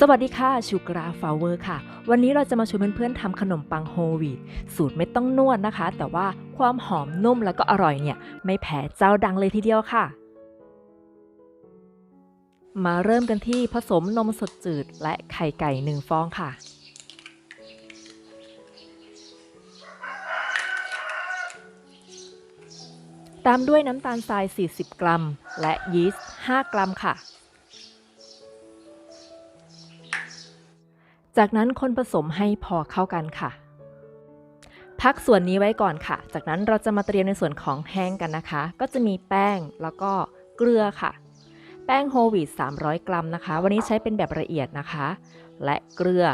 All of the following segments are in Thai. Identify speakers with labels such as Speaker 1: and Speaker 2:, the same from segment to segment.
Speaker 1: สวัสดีค่ะชูกราฟลาเวอร์ค่ะ วันนี้เราจะมาชวนเพื่อนๆทำขนมปังโฮลวีตสูตรไม่ต้องนวดนะคะ แต่ว่าความหอมนุ่มแล้วก็อร่อยเนี่ย ไม่แพ้เจ้าดังเลยทีเดียวค่ะ มาเริ่มกันที่ผสมนมสดจืดและไข่ไก่หนึ่งฟองค่ะ ตามด้วยน้ำตาลทราย 40 กรัม และยีสต์ 5 กรัมค่ะ จากนั้นคนผสมให้พอเข้ากันค่ะ พักส่วนนี้ไว้ก่อนค่ะ จากนั้นเราจะมาเตรียมในส่วนของแห้งกันนะคะ ก็จะมีแป้งแล้วก็เกลือค่ะ แป้งโฮลวีต300 กรัมนะคะ วันนี้ใช้เป็นแบบละเอียดนะคะ และเกลือ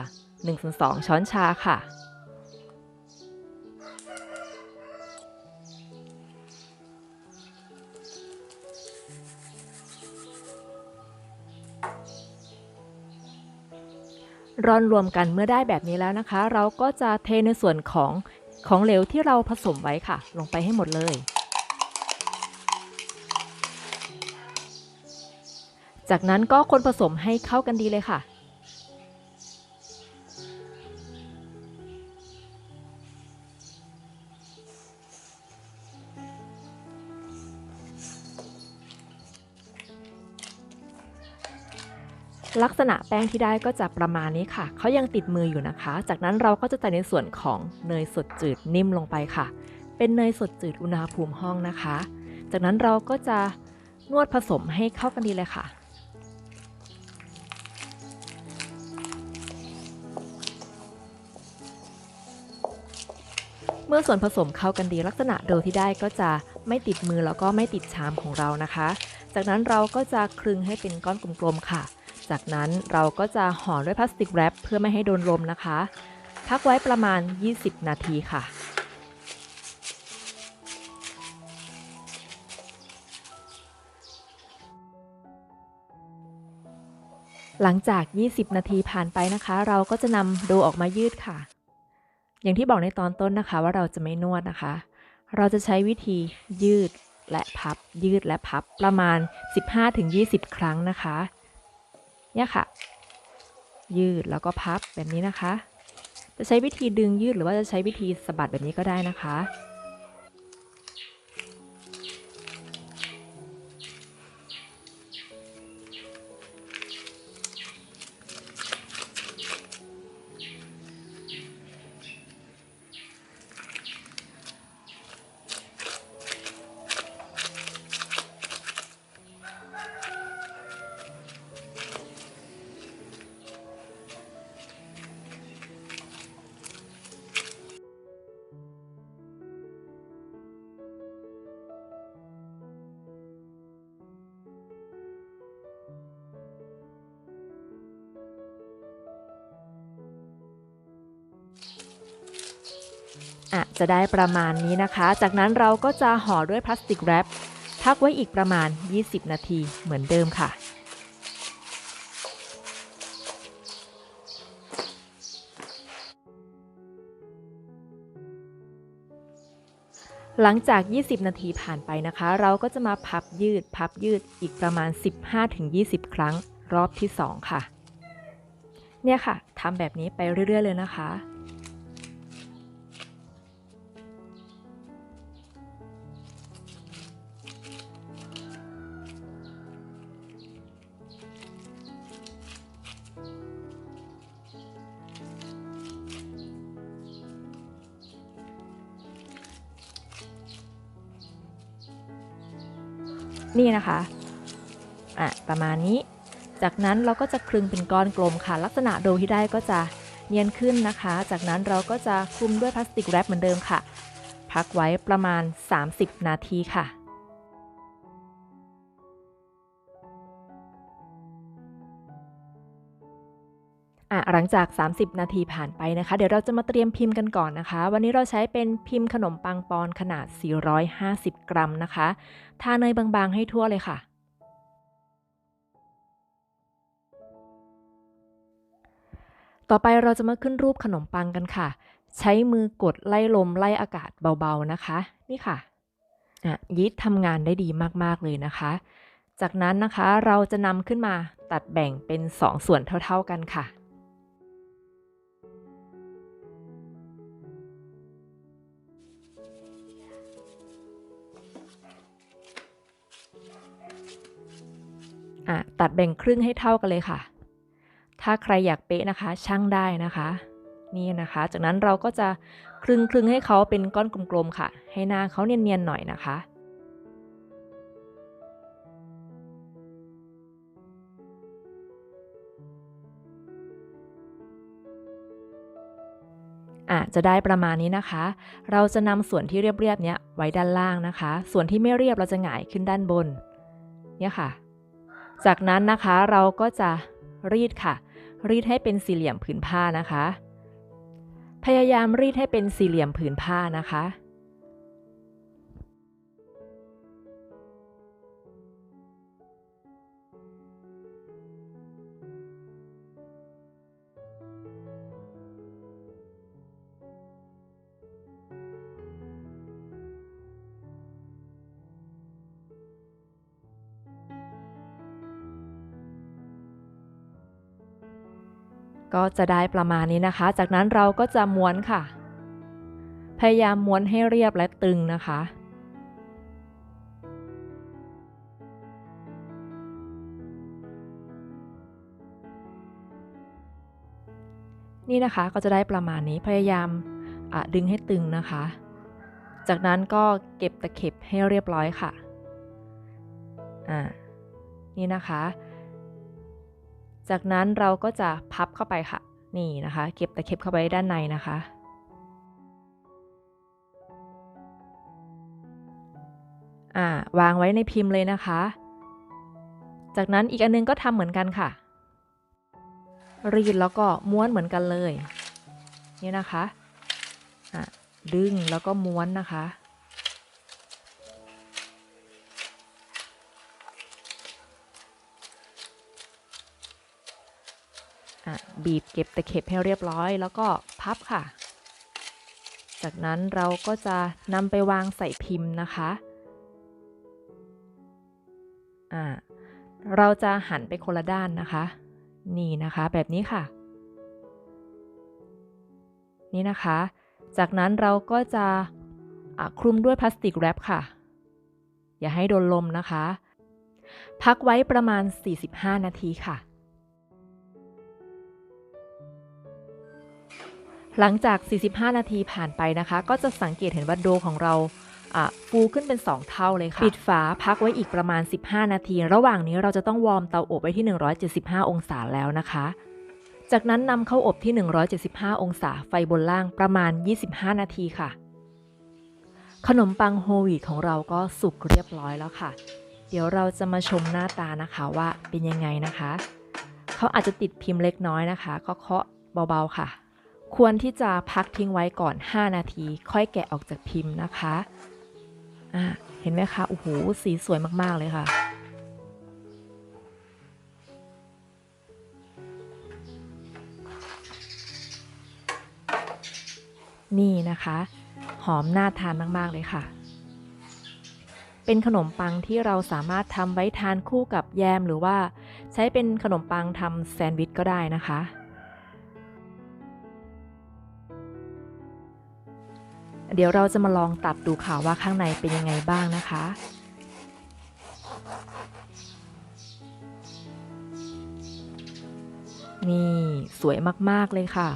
Speaker 1: 1-2 ช้อนชาค่ะ ร่อนรวมกันเมื่อได้แบบนี้แล้วนะคะ เราก็จะเทในส่วนของของเหลวที่เราผสมไว้ค่ะ ลงไปให้หมดเลย จากนั้นก็คนผสมให้เข้ากันดีเลยค่ะ ลักษณะแป้งที่ได้ก็จะประมาณนี้ค่ะ เขายังติดมืออยู่นะคะ จากนั้นเราก็จะใส่ในส่วนของเนยสดจืดนิ่มลงไปค่ะ เป็นเนยสดจืดอุณหภูมิห้องนะคะ จากนั้นเราก็จะนวดผสมให้เข้ากันดีเลยค่ะเมื่อส่วนผสมเข้ากันดีลักษณะโดที่ได้ก็จะไม่ติดมือแล้วก็ไม่ติดชามของเรานะคะ จากนั้นเราก็จะคลึงให้เป็นก้อนกลมๆค่ะ จากนั้นเราก็จะห่อด้วยพลาสติกแรปเพื่อไม่ให้โดนลมนะคะ พักไว้ประมาณ 20 นาทีค่ะหลังจาก 20 นาทีผ่านไปนะคะ เราก็จะนำโดออกมายืดค่ะ อย่างที่บอกในตอนต้นนะคะว่าเราจะไม่นวดนะคะ เราจะใช้วิธียืดและพับ ยืดและพับประมาณ 15-20 ครั้งนะคะ เนี่ยค่ะ ยืดแล้วก็พับแบบนี้นะคะ จะใช้วิธีดึงยืดหรือว่าจะใช้วิธีสะบัดแบบนี้ก็ได้นะคะ อะจะได้ประมาณนี้นะคะ จากนั้นเราก็จะห่อด้วยพลาสติกแรปพักไว้อีกประมาณ 20 นาทีเหมือนเดิมค่ะ หลังจาก 20 นาทีผ่านไปนะคะ เราก็จะมาพับยืดพับยืดอีกประมาณ 15-20 ครั้งรอบที่ 2 ค่ะ เนี่ยค่ะทำแบบนี้ไปเรื่อย ๆ เลยนะคะ นี่นะคะอะประมาณนี้ จากนั้นเราก็จะคลึงเป็นก้อนกลมค่ะ ลักษณะโดที่ได้ก็จะเนียนขึ้นนะคะ จากนั้นเราก็จะคลุมด้วยพลาสติกแรปเหมือนเดิมค่ะ พักไว้ประมาณ 30 นาทีค่ะ อะหลังจาก 30 นาทีผ่านไปนะคะ เดี๋ยวเราจะมาเตรียมพิมพ์กันก่อนนะคะ วันนี้เราใช้เป็นพิมพ์ขนมปังปอนขนาด 450 กรัมนะคะ ทาเนยบางๆให้ทั่วเลยค่ะต่อไปเราจะมาขึ้นรูปขนมปังกันค่ะ ใช้มือกดไล่ลมไล่อากาศเบาๆนะคะ นี่ค่ะอะยีสต์ทำงานได้ดีมากๆเลยนะคะ จากนั้นนะคะเราจะนำขึ้นมาตัดแบ่งเป็น 2 ส่วนเท่าๆกันค่ะ อะตัดแบ่งครึ่งให้เท่ากันเลยค่ะ ถ้าใครอยากเป๊ะนะคะช่างได้นะคะ นี่นะคะ จากนั้นเราก็จะคลึงคลึงให้เขาเป็นก้อนกลมๆค่ะ ให้หน้าเขาเนียนๆหน่อยนะคะอะจะได้ประมาณนี้นะคะ เราจะนำส่วนที่เรียบๆเนี้ยไว้ด้านล่างนะคะ ส่วนที่ไม่เรียบเราจะหงายขึ้นด้านบน เนี่ยค่ะ จากนั้นนะคะเราก็จะรีดค่ะ รีดให้เป็นสี่เหลี่ยมผืนผ้านะคะ พยายามรีดให้เป็นสี่เหลี่ยมผืนผ้านะคะ ก็จะได้ประมาณนี้นะคะ จากนั้นเราก็จะม้วนค่ะ พยายามม้วนให้เรียบและตึงนะคะ นี่นะคะก็จะได้ประมาณนี้พยายามดึงให้ตึงนะคะ จากนั้นก็เก็บตะเข็บให้เรียบร้อยค่ะ อ่า นี่นะคะ จากนั้นเราก็จะพับเข้าไปค่ะ นี่นะคะ เก็บตะเข็บเข้าไปด้านในนะคะ อ่าวางไว้ในพิมพ์เลยนะคะ จากนั้นอีกอันนึงก็ทำเหมือนกันค่ะ รีดแล้วก็ม้วนเหมือนกันเลย นี่นะคะ อะดึงแล้วก็ม้วนนะคะ บีบเก็บตะเข็บให้เรียบร้อย แล้วก็พับค่ะ จากนั้นเราก็จะนำไปวางใส่พิมพ์นะคะอ่าเราจะหันไปคนละด้านนะคะ นี่นะคะแบบนี้ค่ะ นี่นะคะ จากนั้นเราก็จะคลุมด้วยพลาสติกแรปค่ะ อย่าให้โดนลมนะคะ พักไว้ประมาณ 45 นาทีค่ะ หลังจาก 45 นาทีผ่านไปนะคะ ก็จะสังเกตเห็นว่าโดของเราฟูขึ้นเป็น 2 เท่าเลยค่ะ ปิดฝาพักไว้อีกประมาณ 15 นาที ระหว่างนี้เราจะต้องวอร์มเตาอบไว้ที่ 175 องศาแล้วนะคะ จากนั้นนำเข้าอบที่ 175 องศาไฟบนล่างประมาณ 25 นาทีค่ะ ขนมปังโฮวีตของเราก็สุกเรียบร้อยแล้วค่ะ เดี๋ยวเราจะมาชมหน้าตานะคะว่าเป็นยังไงนะคะ เขาอาจจะติดพิมพ์เล็กน้อยนะคะ ก็เคาะเบาๆค่ะ ควรที่จะพักทิ้งไว้ก่อน 5 นาที ค่อยแกะออกจากพิมพ์นะคะอ่าเห็นไหมคะ โอ้โห สีสวยมากๆเลยค่ะ นี่นะคะ หอมน่าทานมาก ๆ เลยค่ะ เป็นขนมปังที่เราสามารถทำไว้ทานคู่กับแยมหรือว่า ใช้เป็นขนมปังทำแซนด์วิชก็ได้นะคะ เดี๋ยวเราจะมาลองตัดดูค่ะว่าข้างในเป็นยังไงบ้างนะคะนี่ สวยมาก ๆ เลยค่ะ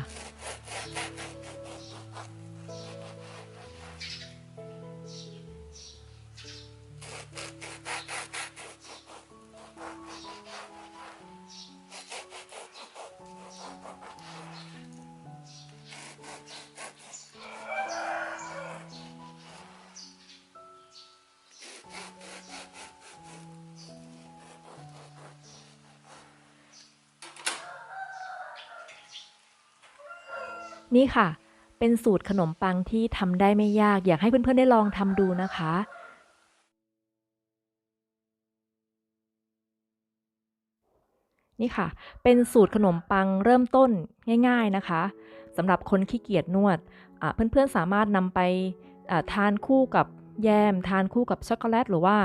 Speaker 1: นี่ค่ะ เป็นสูตรขนมปังที่ทำได้ไม่ยาก อยากให้เพื่อนๆได้ลองทำดูนะคะ นี่ค่ะ เป็นสูตรขนมปังเริ่มต้นง่าย ๆนะคะสำหรับคนขี้เกียจนวดเพื่อนๆสามารถนำไปทานคู่กับแยมทานคู่กับช็อกโกแลตหรือว่า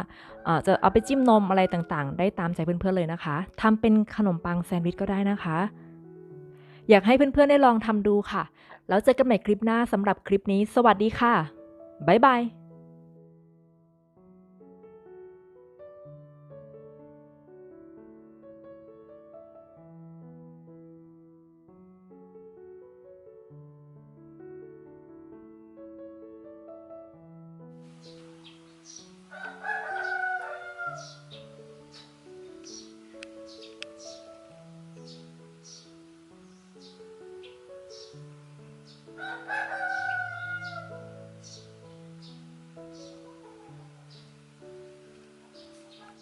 Speaker 1: จะเอาไปจิ้มนมอะไรต่างๆ ได้ตามใจเพื่อนๆเลยนะคะทำเป็นขนมปังแซนด์วิชก็ได้นะคะ อยากให้เพื่อนๆได้ลองทำดูค่ะ แล้วเจอกันใหม่คลิปหน้าสำหรับคลิปนี้ สวัสดีค่ะ บ๊ายบาย